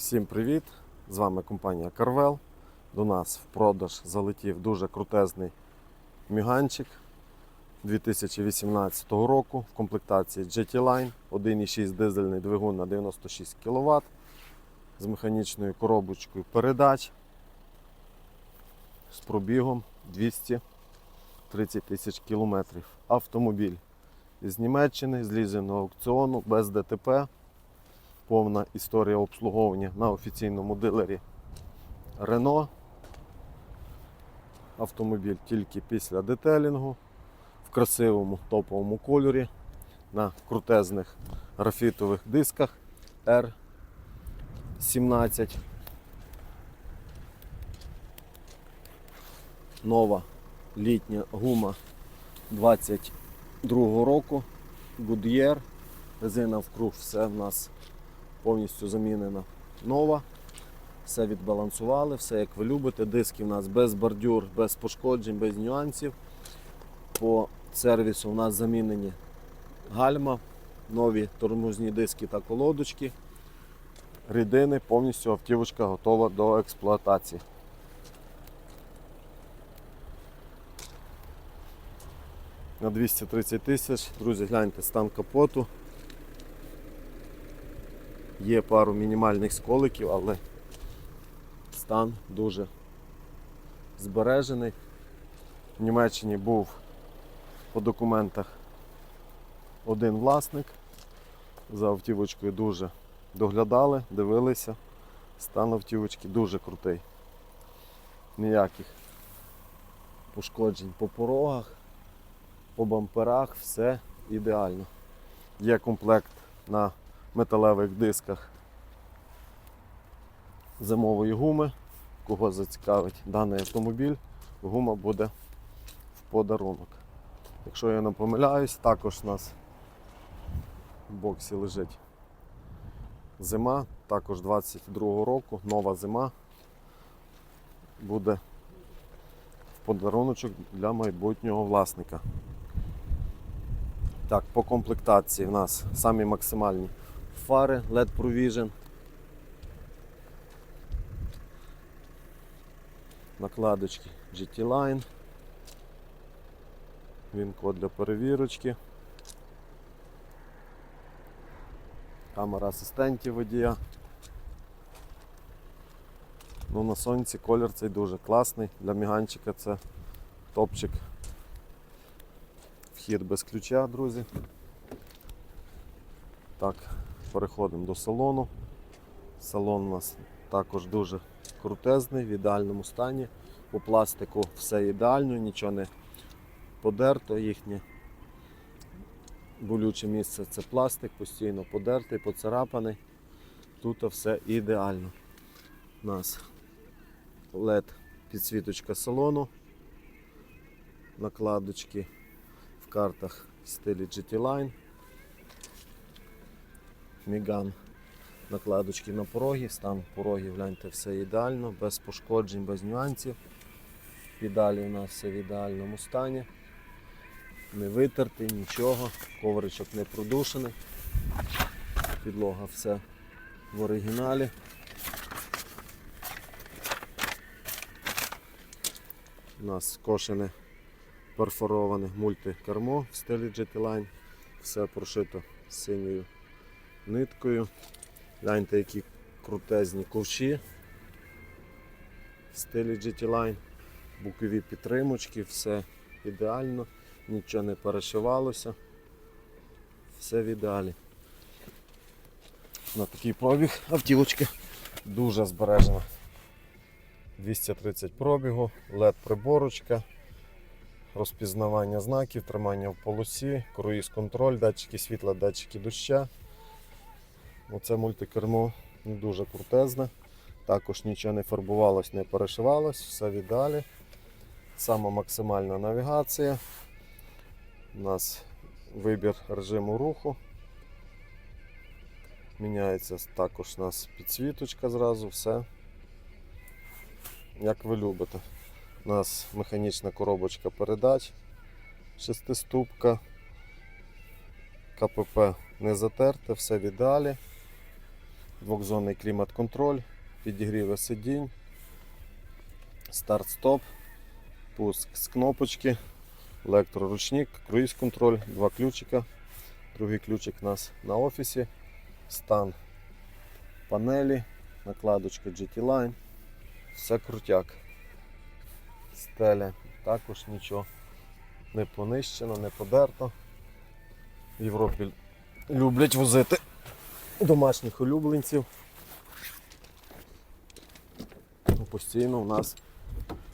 Всім привіт! З вами компанія Carvel. До нас в продаж залетів дуже крутезний міганчик 2018 року в комплектації GT Line 1,6 дизельний двигун на 96 кВт з механічною коробочкою передач з пробігом 230 тисяч кілометрів. Автомобіль із Німеччини, з аукціону, без ДТП повна історія обслуговування на офіційному дилері Renault. Автомобіль тільки після детелінгу в красивому топовому кольорі на крутезних графітових дисках R17. Нова літня гума 22 року. Goodyear. Резина вкруг, все в нас повністю замінена нова. Все відбалансували, все як ви любите. Диски в нас без бордюр, без пошкоджень, без нюансів. По сервісу у нас замінені гальма, нові тормозні диски та колодочки. Рідини, повністю автівочка готова до експлуатації. На 230 тисяч, друзі, гляньте стан капоту. Є пару мінімальних сколиків, але стан дуже збережений. В Німеччині був по документах один власник. За автівочкою дуже доглядали, дивилися. Стан автівочки дуже крутий. Ніяких пошкоджень по порогах, по бамперах, все ідеально. Є комплект на металевих дисках зимової гуми. Кого зацікавить даний автомобіль, гума буде в подарунок. Якщо я не помиляюсь, також у нас в боксі лежить зима, також 22-го року, нова зима буде в подаруночок для майбутнього власника. Так, по комплектації в нас самі максимальні фари LED Provision. Накладочки GT Line. Він код для перевірочки. Камера асистентів водія. Ну, на сонці колір цей дуже класний. Для міганчика це топчик. Вхід без ключа, друзі. Так, переходимо до салону. Салон у нас також дуже крутезний, в ідеальному стані. По пластику все ідеально, нічого не подерто, їхнє болюче місце це пластик, постійно подертий, поцарапаний. Тут все ідеально. У нас LED підсвіточка салону, накладочки в картах в стилі GT Line. Міган накладочки на пороги, стан порогів, гляньте, все ідеально, без пошкоджень, без нюансів. Педалі у нас все в ідеальному стані. Не витерти, нічого, ковричок не продушений. Підлога все в оригіналі. У нас скошене перфороване мультикермо в стилі GT Line. Все прошито синьою ниткою. Гляньте, які крутезні ковші в стилі GT Line. Букові підтримочки, все ідеально, нічого не перешивалося. Все в ідеалі. На такий пробіг автівочка дуже збережена. 230 пробігу, LED приборочка, розпізнавання знаків, тримання в полосі, круїз контроль, датчики світла, датчики доща. Оце мультикермо дуже крутезне. Також нічого не фарбувалось, не перешивалось, все в ідеалі. Сама максимальна навігація. У нас вибір режиму руху. Міняється також у нас підсвіточка зразу, все як ви любите. У нас механічна коробочка передач, шестиступка, КПП не затерте, все в ідеалі. Двохзонний клімат-контроль, підігріви сидінь, старт-стоп, пуск з кнопочки, електроручник, круїз-контроль, два ключика. Другий ключик у нас на офісі, стан панелі, накладочка GT Line, все крутяк. Стеля також нічого не понищено, не подерто. В Європі люблять возити домашніх улюбленців. Ну, Постійно в нас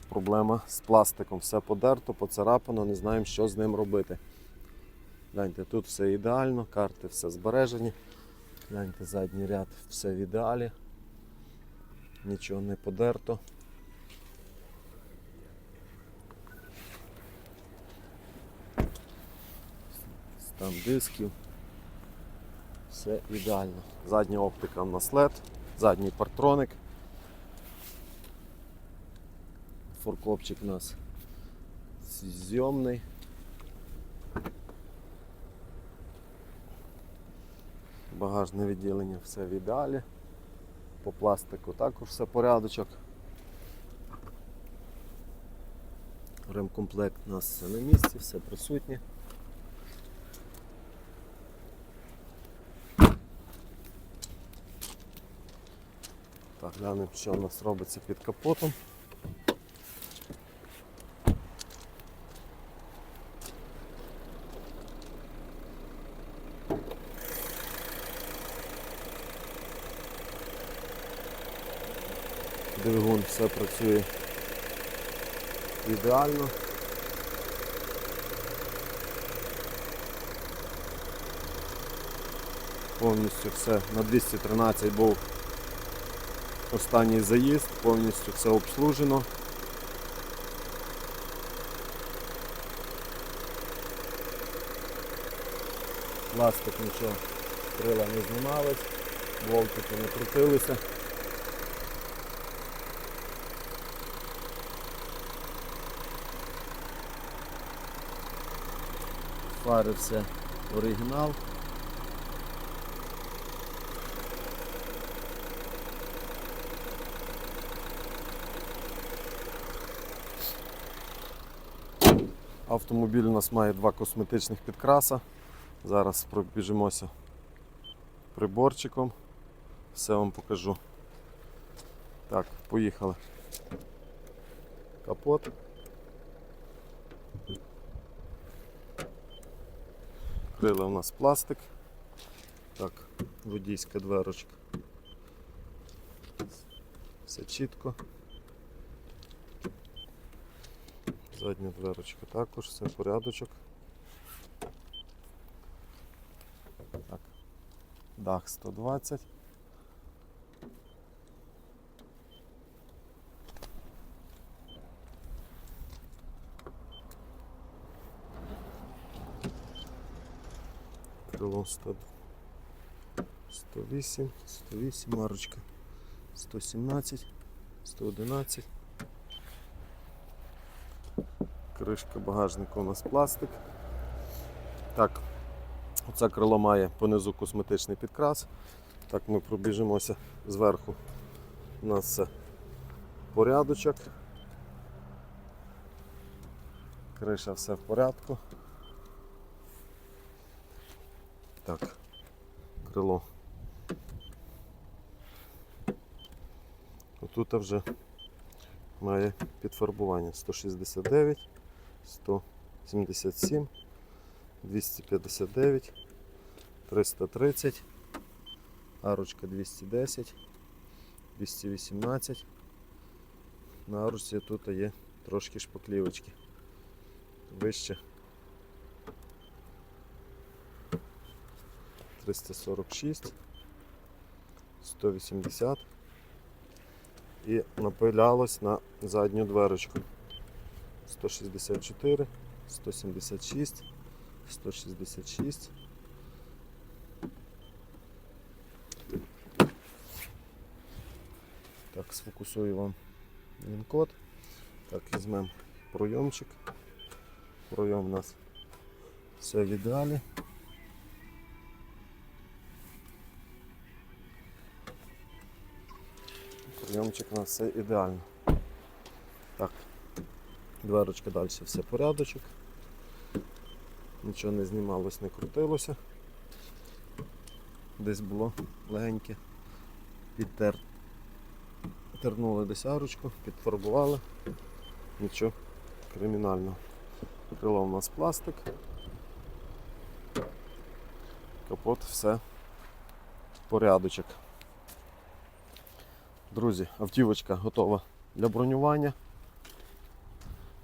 проблема з пластиком. Все подерто, поцарапано, не знаємо, що з ним робити. Гляньте, тут все ідеально, карти все збережені. Гляньте, задній ряд все в ідеалі. Нічого не подерто. Стан дисків. Все ідеально. Задня оптика в нас LED, задній партроник. Форкопчик у нас зйомний. Багажне відділення все в ідеалі. По пластику також все порядочок. Ремкомплект у нас все на місці, все присутнє. Глянемо, що у нас робиться під капотом. Двигун все працює ідеально. Повністю все на 213 був останній заїзд, повністю все обслужено. Пластик нічого, крила не знімались, болтики не крутилися. Фари все оригінал. Автомобіль у нас має два косметичних підкраса. Зараз пробіжимося приборчиком. Все вам покажу. Так, поїхали. Капот. Крила у нас пластик. Так, водійська дверочка. Все чітко. Задня дверочка також, все порядочок. Так. Дах 120. Крило 100, 108, 108, марочка 117, 111. Кришка багажника у нас пластик. Так, оце крило має понизу косметичний підкрас. Так, ми пробіжимося зверху. У нас все порядочок. Криша все в порядку. Так, крило. Отут вже має підфарбування 169, 177, 259, 330, арочка 210, 218. На арочці тут є трошки шпаклівочки. Вище 346, 180 і напилялось на задню дверочку. 164, 176, 166. Так, сфокусую вам він-код. Так, візьмемо пройомчик. Пройом у нас все в ідеалі. Підйомчик у нас все ідеально. Дверочка далі все порядочок. Нічого не знімалось, не крутилося. Десь було легеньке. Підтер. Тернули десь арочку, підфарбували. Нічого кримінального. Крило у нас пластик. Капот, все порядочок. Друзі, автівочка готова для бронювання.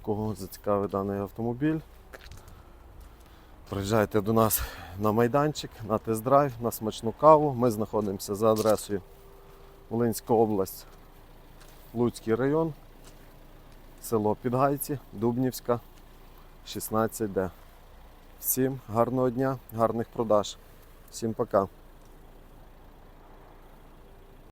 Кого зацікавить даний автомобіль, приїжджайте до нас на майданчик, на тест-драйв, на смачну каву. Ми знаходимося за адресою Волинська область, Луцький район, село Підгайці, Дубнівська, 16D. Всім гарного дня, гарних продаж. Всім пока.